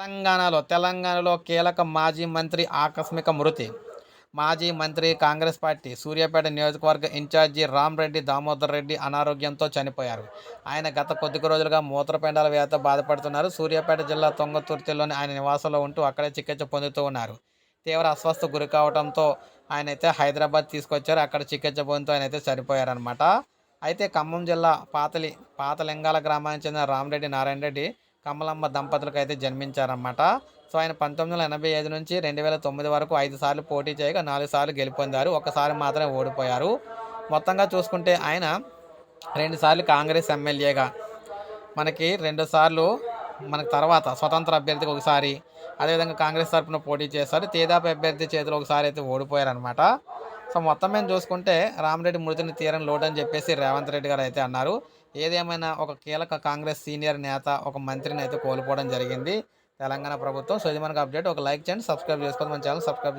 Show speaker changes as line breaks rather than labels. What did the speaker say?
తెలంగాణలో తెలంగాణలో కీలక మాజీ మంత్రి ఆకస్మిక మృతి. మాజీ మంత్రి కాంగ్రెస్ పార్టీ సూర్యాపేట నియోజకవర్గ ఇన్ఛార్జి రామరెడ్డి దామోదర్ రెడ్డి అనారోగ్యంతో చనిపోయారు. ఆయన గత కొద్ది రోజులుగా మూత్రపిండాల వ్యాధితో బాధపడుతున్నారు. సూర్యాపేట జిల్లా తొంగతుర్తిలోని ఆయన నివాసంలో ఉంటూ అక్కడే చికిత్స పొందుతూ ఉన్నారు. తీవ్ర అస్వస్థ గురి కావడంతో ఆయన అయితే హైదరాబాద్ తీసుకొచ్చారు. అక్కడ చికిత్స పొందుతూ ఆయన అయితే చనిపోయారనమాట అయితే ఖమ్మం జిల్లా పాతలి పాతలింగాల గ్రామానికి చెందిన రామరెడ్డి నారాయణ రెడ్డి కమలమ్మ దంపతులకు అయితే జన్మించారన్నమాట. సో ఆయన పంతొమ్మిది వందల ఎనభై ఐదు నుంచి రెండు వేల తొమ్మిది వరకు ఐదు సార్లు పోటీ చేయగా నాలుగు సార్లు గెలుపొందారు. ఒకసారి మాత్రమే ఓడిపోయారు. మొత్తంగా చూసుకుంటే ఆయన రెండుసార్లు కాంగ్రెస్ ఎమ్మెల్యేగా. మనకి రెండుసార్లు మనకు తర్వాత స్వతంత్ర అభ్యర్థికి ఒకసారి అదేవిధంగా కాంగ్రెస్ తరఫున పోటీ చేశారు. తేదాపు అభ్యర్థి చేతిలో ఒకసారి అయితే ఓడిపోయారనమాట సో మొత్తం మేము చూసుకుంటే రామరెడ్డి మృతిని తీరని లోటు అని చెప్పేసి రేవంత్ రెడ్డి గారు అయితే అన్నారు. ఏదేమైనా ఒక కీలక కాంగ్రెస్ సీనియర్ నేత ఒక మంత్రిని అయితే కోల్పోవడం జరిగింది తెలంగాణ ప్రభుత్వం. సో ఇది మనకు అప్డేట్ ఒక లైక్ చేయండి సబ్స్క్రైబ్ చేసుకోండి. మన ఛానల్ సబ్స్క్రైబ్